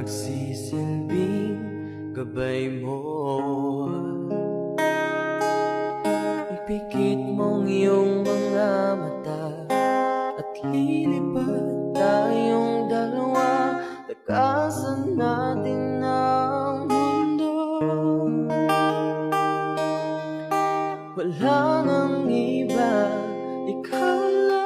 Kung magsisilbing gabay mo. Ipikit mong iyong mga mata At lilipat tayong dalawa. Takasan natin ang mundo. Wala nang iba. Ikaw lang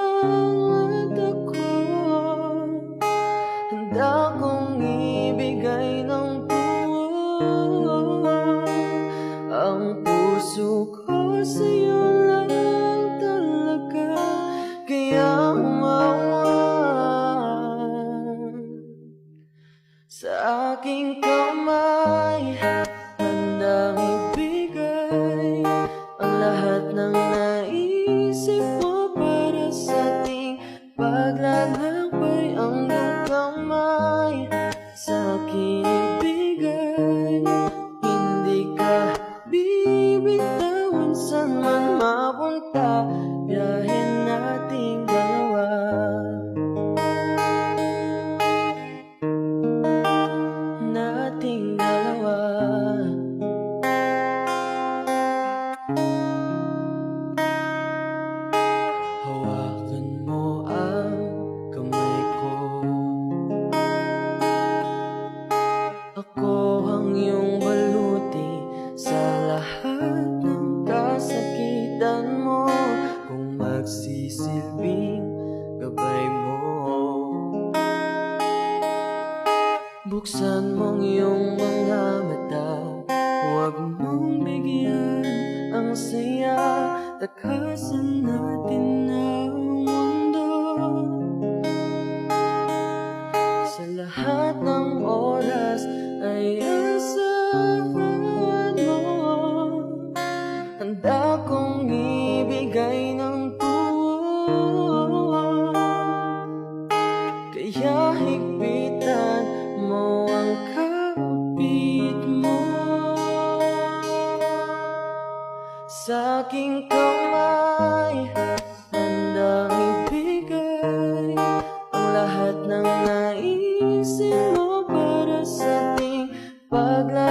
puso ko sa'yo lang talaga Kaya umawan. Sa aking kamay Handang ibigay unta Buksan mong iyong mga mata. Huwag mong bigyan ang saya Takasan natin ang mundo. Sa lahat ng oras ay asahan mo. Handa kong ibigay ng buo Sa aking kamay Handang ibigay Ang lahat ng naisin mo Para sa ating paglalakad